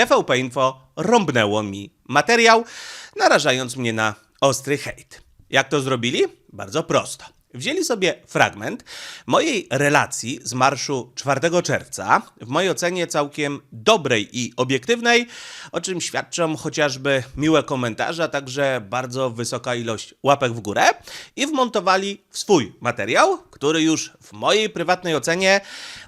TVP Info rąbnęło mi materiał, narażając mnie na ostry hejt. Jak to zrobili? Bardzo prosto. Wzięli sobie fragment mojej relacji z marszu 4 czerwca, w mojej ocenie całkiem dobrej i obiektywnej, o czym świadczą chociażby miłe komentarze, a także bardzo wysoka ilość łapek w górę, i wmontowali w swój materiał, który już w mojej prywatnej ocenie,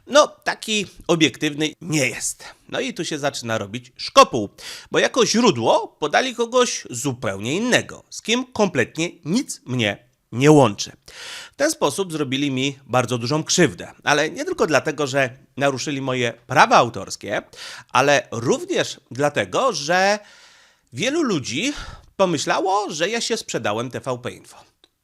no taki obiektywny nie jest. No i tu się zaczyna robić szkopuł, bo jako źródło podali kogoś zupełnie innego, z kim kompletnie nic mnie nie łączy. W ten sposób zrobili mi bardzo dużą krzywdę, ale nie tylko dlatego, że naruszyli moje prawa autorskie, ale również dlatego, że wielu ludzi pomyślało, że ja się sprzedałem TVP Info.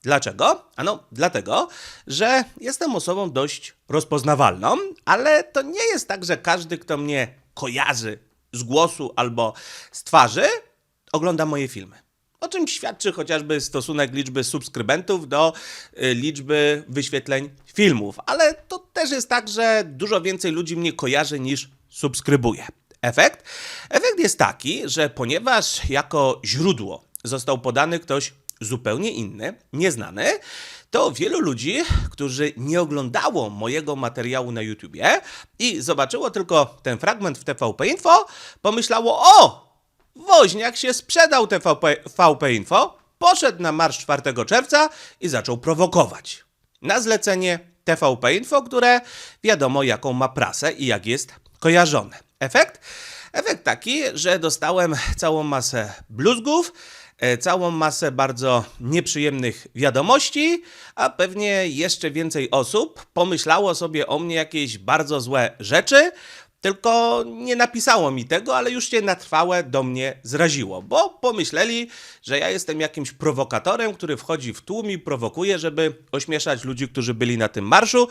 Dlaczego? Ano, dlatego, że jestem osobą dość rozpoznawalną, ale to nie jest tak, że każdy, kto mnie kojarzy z głosu albo z twarzy, ogląda moje filmy. O czym świadczy chociażby stosunek liczby subskrybentów do y, liczby wyświetleń filmów. Ale to też jest tak, że dużo więcej ludzi mnie kojarzy niż subskrybuje. Efekt? Efekt jest taki, że ponieważ jako źródło został podany ktoś zupełnie inny, nieznany, to wielu ludzi, którzy nie oglądało mojego materiału na YouTubie i zobaczyło tylko ten fragment w TVP Info, pomyślało: O! Woźniak się sprzedał TVP VP Info, poszedł na marsz 4 czerwca i zaczął prowokować. Na zlecenie TVP Info, które wiadomo jaką ma prasę i jak jest kojarzone. Efekt? Efekt taki, że dostałem całą masę bluzgów, e, całą masę bardzo nieprzyjemnych wiadomości, a pewnie jeszcze więcej osób pomyślało sobie o mnie jakieś bardzo złe rzeczy, tylko nie napisało mi tego, ale już się na trwałe do mnie zraziło, bo pomyśleli, że ja jestem jakimś prowokatorem, który wchodzi w tłum i prowokuje, żeby ośmieszać ludzi, którzy byli na tym marszu,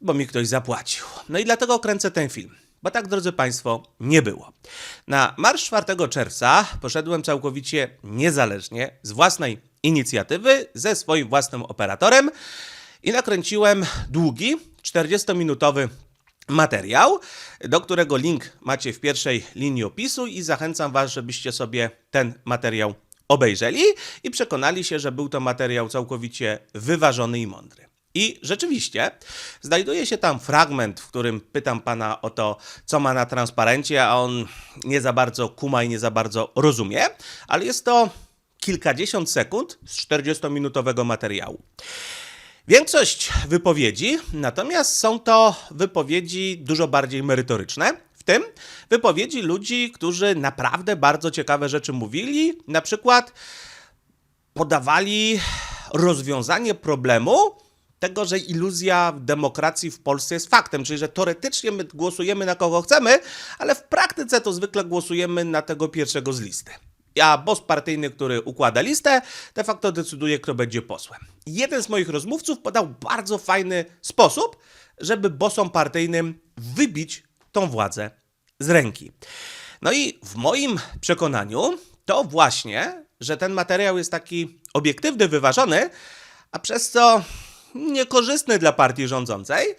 bo mi ktoś zapłacił. No i dlatego kręcę ten film. Bo tak, drodzy Państwo, nie było. Na marsz 4 czerwca poszedłem całkowicie niezależnie, z własnej inicjatywy, ze swoim własnym operatorem i nakręciłem długi, 40-minutowy materiał, do którego link macie w pierwszej linii opisu i zachęcam Was, żebyście sobie ten materiał obejrzeli i przekonali się, że był to materiał całkowicie wyważony i mądry. I rzeczywiście znajduje się tam fragment, w którym pytam pana o to, co ma na transparencie, a on nie za bardzo kuma i nie za bardzo rozumie, ale jest to kilkadziesiąt sekund z 40-minutowego materiału. Większość wypowiedzi, natomiast są to wypowiedzi dużo bardziej merytoryczne, w tym wypowiedzi ludzi, którzy naprawdę bardzo ciekawe rzeczy mówili, na przykład podawali rozwiązanie problemu tego, że iluzja demokracji w Polsce jest faktem, czyli że teoretycznie my głosujemy na kogo chcemy, ale w praktyce to zwykle głosujemy na tego pierwszego z listy. A boss partyjny, który układa listę, de facto decyduje, kto będzie posłem. Jeden z moich rozmówców podał bardzo fajny sposób, żeby bossom partyjnym wybić tą władzę z ręki. No i w moim przekonaniu to właśnie, że ten materiał jest taki obiektywny, wyważony, a przez co niekorzystny dla partii rządzącej,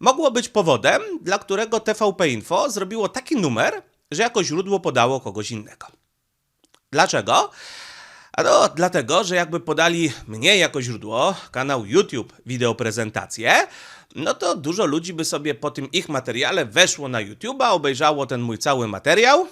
mogło być powodem, dla którego TVP Info zrobiło taki numer, że jako źródło podało kogoś innego. Dlaczego? A no, dlatego, że jakby podali mnie jako źródło, kanał YouTube Wideo Prezentacje, no to dużo ludzi by sobie po tym ich materiale weszło na YouTube'a, obejrzało ten mój cały materiał,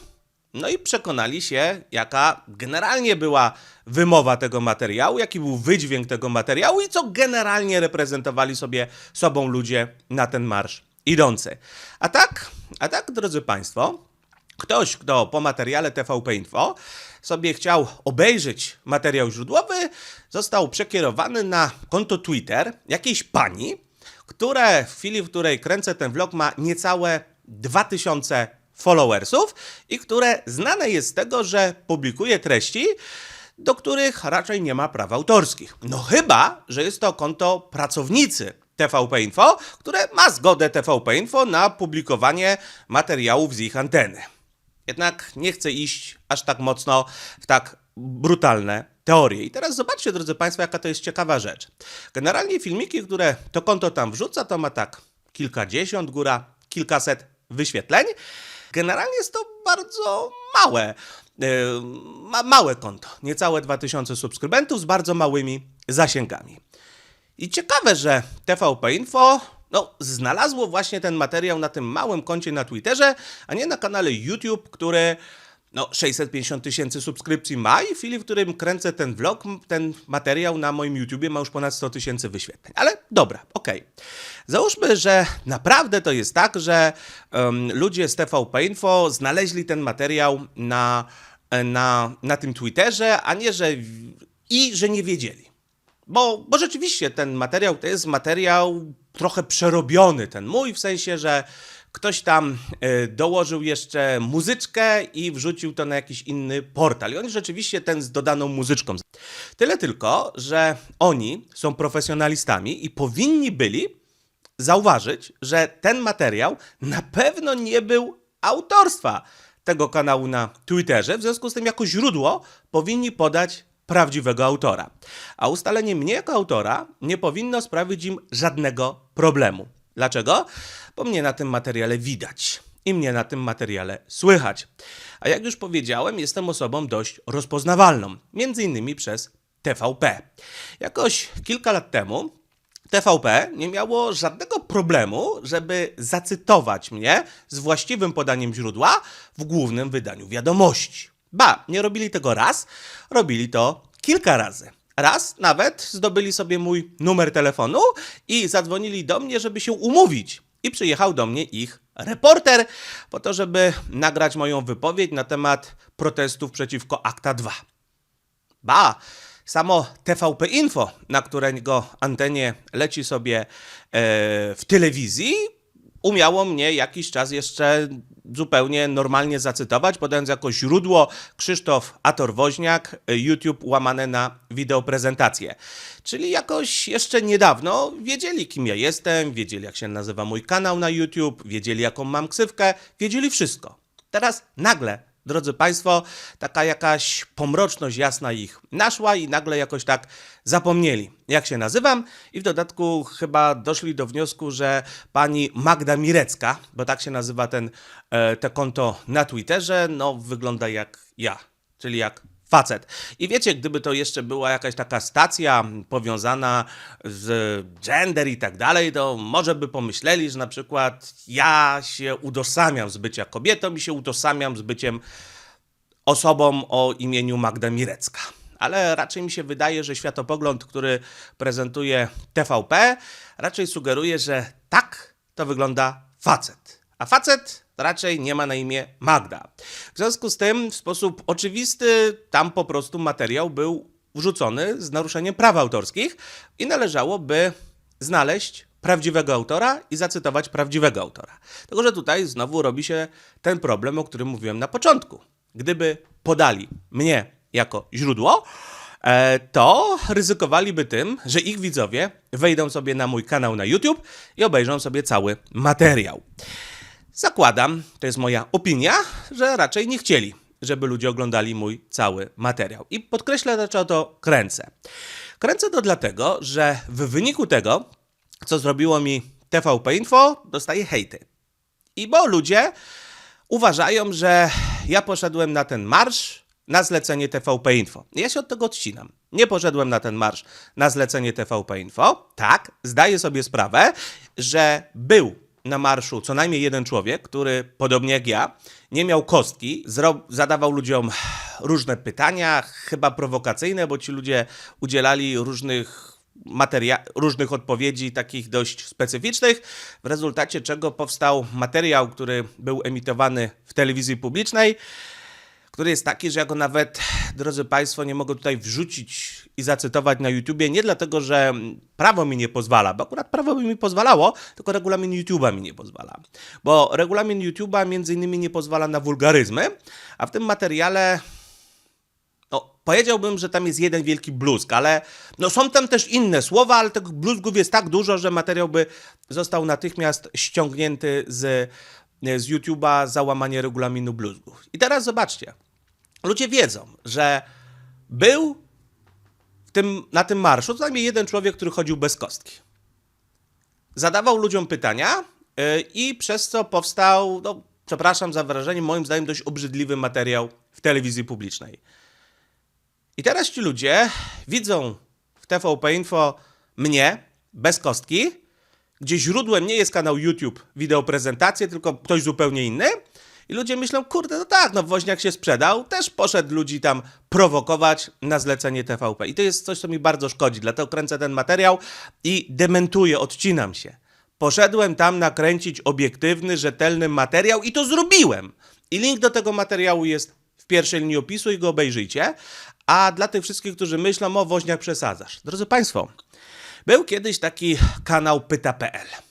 no i przekonali się, jaka generalnie była wymowa tego materiału, jaki był wydźwięk tego materiału i co generalnie reprezentowali sobie sobą ludzie na ten marsz idący. A tak, a tak, drodzy Państwo, ktoś, kto po materiale TVP Info sobie chciał obejrzeć materiał źródłowy, został przekierowany na konto Twitter jakiejś pani, które w chwili, w której kręcę ten vlog, ma niecałe 2000 followersów i które znane jest z tego, że publikuje treści, do których raczej nie ma praw autorskich. No chyba, że jest to konto pracownicy TVP Info, które ma zgodę TVP Info na publikowanie materiałów z ich anteny. Jednak nie chcę iść aż tak mocno w tak brutalne teorie. I teraz zobaczcie, drodzy Państwo, jaka to jest ciekawa rzecz. Generalnie filmiki, które to konto tam wrzuca, to ma tak kilkadziesiąt, góra kilkaset wyświetleń. Generalnie jest to bardzo małe, yy, ma, małe konto, niecałe 2000 subskrybentów z bardzo małymi zasięgami. I ciekawe, że TVP Info no, znalazło właśnie ten materiał na tym małym koncie na Twitterze, a nie na kanale YouTube, który no, 650 tysięcy subskrypcji ma i w chwili, w którym kręcę ten vlog, ten materiał na moim YouTubie ma już ponad 100 tysięcy wyświetleń. Ale dobra, okej. Załóżmy, że naprawdę to jest tak, że em, ludzie z TVP Info znaleźli ten materiał na, na, na tym Twitterze, a nie, że i że nie wiedzieli. Bo, bo rzeczywiście ten materiał to jest materiał trochę przerobiony, ten mój, w sensie, że ktoś tam e, dołożył jeszcze muzyczkę i wrzucił to na jakiś inny portal. I on rzeczywiście ten z dodaną muzyczką. Tyle tylko, że oni są profesjonalistami i powinni byli zauważyć, że ten materiał na pewno nie był autorstwa tego kanału na Twitterze, w związku z tym jako źródło powinni podać prawdziwego autora. A ustalenie mnie jako autora nie powinno sprawić im żadnego problemu. Dlaczego? Bo mnie na tym materiale widać i mnie na tym materiale słychać. A jak już powiedziałem, jestem osobą dość rozpoznawalną, między innymi przez TVP. Jakoś kilka lat temu TVP nie miało żadnego problemu, żeby zacytować mnie z właściwym podaniem źródła w głównym wydaniu wiadomości. Ba, nie robili tego raz, robili to kilka razy. Raz nawet zdobyli sobie mój numer telefonu i zadzwonili do mnie, żeby się umówić. I przyjechał do mnie ich reporter po to, żeby nagrać moją wypowiedź na temat protestów przeciwko Akta 2. Ba, samo TVP Info, na którego antenie leci sobie e, w telewizji, umiało mnie jakiś czas jeszcze zupełnie normalnie zacytować, podając jako źródło Krzysztof Ator-Woźniak, e, YouTube łamane na wideoprezentację. Czyli jakoś jeszcze niedawno wiedzieli, kim ja jestem, wiedzieli, jak się nazywa mój kanał na YouTube, wiedzieli, jaką mam ksywkę, wiedzieli wszystko. Teraz nagle drodzy Państwo, taka jakaś pomroczność jasna ich naszła i nagle jakoś tak zapomnieli, jak się nazywam. I w dodatku chyba doszli do wniosku, że pani Magda Mirecka, bo tak się nazywa ten, te konto na Twitterze, no wygląda jak ja, czyli jak facet. I wiecie, gdyby to jeszcze była jakaś taka stacja powiązana z gender i tak dalej, to może by pomyśleli, że na przykład ja się utożsamiam z bycia kobietą i się utożsamiam z byciem osobą o imieniu Magda Mirecka. Ale raczej mi się wydaje, że światopogląd, który prezentuje TVP, raczej sugeruje, że tak to wygląda facet. A facet raczej nie ma na imię Magda. W związku z tym, w sposób oczywisty, tam po prostu materiał był wrzucony z naruszeniem praw autorskich i należałoby znaleźć prawdziwego autora i zacytować prawdziwego autora. Tylko, że tutaj znowu robi się ten problem, o którym mówiłem na początku. Gdyby podali mnie jako źródło, e, to ryzykowaliby tym, że ich widzowie wejdą sobie na mój kanał na YouTube i obejrzą sobie cały materiał. Zakładam, to jest moja opinia, że raczej nie chcieli, żeby ludzie oglądali mój cały materiał. I podkreślę, dlaczego to kręcę. Kręcę to dlatego, że w wyniku tego, co zrobiło mi TVP Info, dostaję hejty. I bo ludzie uważają, że ja poszedłem na ten marsz na zlecenie TVP Info. Ja się od tego odcinam. Nie poszedłem na ten marsz na zlecenie TVP Info. Tak, zdaję sobie sprawę, że był na marszu co najmniej jeden człowiek, który podobnie jak ja, nie miał kostki, zadawał ludziom różne pytania, chyba prowokacyjne, bo ci ludzie udzielali różnych materia- różnych odpowiedzi, takich dość specyficznych, w rezultacie czego powstał materiał, który był emitowany w telewizji publicznej, który jest taki, że ja go nawet, drodzy Państwo, nie mogę tutaj wrzucić i zacytować na YouTubie, nie dlatego, że prawo mi nie pozwala, bo akurat prawo by mi pozwalało, tylko regulamin YouTube'a mi nie pozwala. Bo regulamin YouTube'a między innymi nie pozwala na wulgaryzmy, a w tym materiale no, powiedziałbym, że tam jest jeden wielki bluzg, ale no, są tam też inne słowa, ale tych bluzgów jest tak dużo, że materiał by został natychmiast ściągnięty z, z YouTube'a za łamanie regulaminu bluzgów. I teraz zobaczcie. Ludzie wiedzą, że był tym, na tym marszu co najmniej jeden człowiek, który chodził bez kostki. Zadawał ludziom pytania yy, i przez co powstał no, przepraszam za wrażenie, moim zdaniem dość obrzydliwy materiał w telewizji publicznej. I teraz ci ludzie widzą w TVP Info mnie bez kostki, gdzie źródłem nie jest kanał YouTube, wideo prezentacje, tylko ktoś zupełnie inny. I ludzie myślą, kurde, no tak, no Woźniak się sprzedał, też poszedł ludzi tam prowokować na zlecenie TVP. I to jest coś, co mi bardzo szkodzi, dlatego kręcę ten materiał i dementuję, odcinam się. Poszedłem tam nakręcić obiektywny, rzetelny materiał i to zrobiłem. I link do tego materiału jest w pierwszej linii opisu i go obejrzyjcie. A dla tych wszystkich, którzy myślą, o Woźniak przesadzasz. Drodzy Państwo, był kiedyś taki kanał Pyta.pl.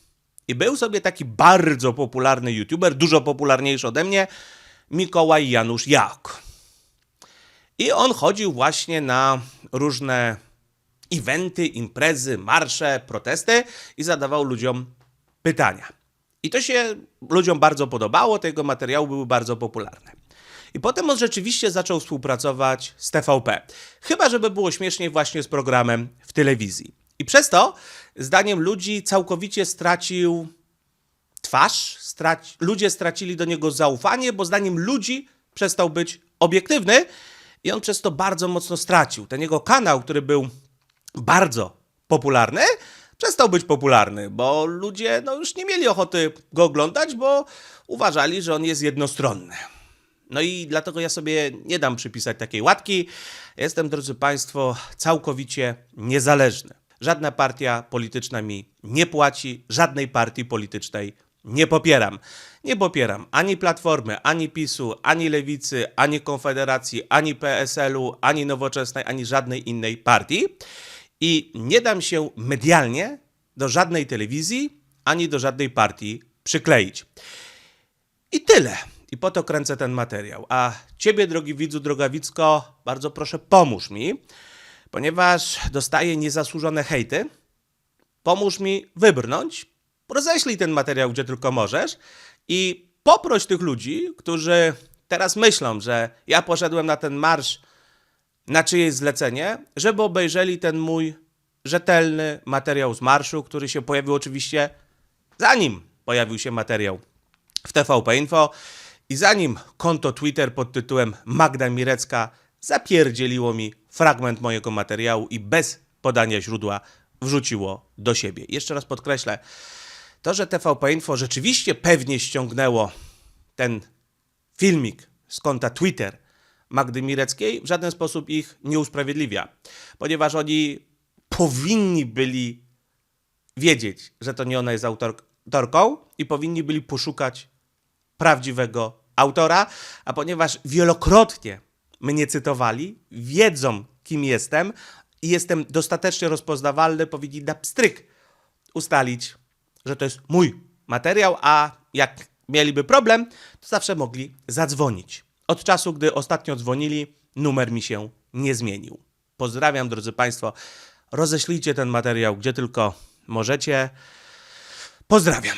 I był sobie taki bardzo popularny youtuber, dużo popularniejszy ode mnie, Mikołaj Janusz Jałk. I on chodził właśnie na różne eventy, imprezy, marsze, protesty i zadawał ludziom pytania. I to się ludziom bardzo podobało, te jego materiały były bardzo popularne. I potem on rzeczywiście zaczął współpracować z TVP. Chyba, żeby było śmieszniej właśnie z programem w telewizji. I przez to, zdaniem ludzi, całkowicie stracił twarz, ludzie stracili do niego zaufanie, bo zdaniem ludzi przestał być obiektywny i on przez to bardzo mocno stracił. Ten jego kanał, który był bardzo popularny, przestał być popularny, bo ludzie no, już nie mieli ochoty go oglądać, bo uważali, że on jest jednostronny. No i dlatego ja sobie nie dam przypisać takiej łatki. Jestem, drodzy Państwo, całkowicie niezależny. Żadna partia polityczna mi nie płaci, żadnej partii politycznej nie popieram. Nie popieram ani Platformy, ani PiSu, ani Lewicy, ani Konfederacji, ani PSL-u, ani Nowoczesnej, ani żadnej innej partii. I nie dam się medialnie do żadnej telewizji, ani do żadnej partii przykleić. I tyle. I po to kręcę ten materiał. A ciebie, drogi widzu, droga Wicko, bardzo proszę, pomóż mi, ponieważ dostaję niezasłużone hejty. Pomóż mi wybrnąć. Roześlij ten materiał, gdzie tylko możesz i poproś tych ludzi, którzy teraz myślą, że ja poszedłem na ten marsz na czyjeś zlecenie, żeby obejrzeli ten mój rzetelny materiał z marszu, który się pojawił oczywiście zanim pojawił się materiał w TVP Info i zanim konto Twitter pod tytułem Magda Mirecka zapierdzieliło mi fragment mojego materiału i bez podania źródła wrzuciło do siebie. Jeszcze raz podkreślę, to, że TVP Info rzeczywiście pewnie ściągnęło ten filmik z konta Twitter Magdy Mireckiej w żaden sposób ich nie usprawiedliwia, ponieważ oni powinni byli wiedzieć, że to nie ona jest autor- autorką i powinni byli poszukać prawdziwego autora, a ponieważ wielokrotnie mnie cytowali, wiedzą kim jestem i jestem dostatecznie rozpoznawalny, powinni na pstryk ustalić, że to jest mój materiał, a jak mieliby problem, to zawsze mogli zadzwonić. Od czasu, gdy ostatnio dzwonili, numer mi się nie zmienił. Pozdrawiam, drodzy Państwo. Roześlijcie ten materiał, gdzie tylko możecie. Pozdrawiam.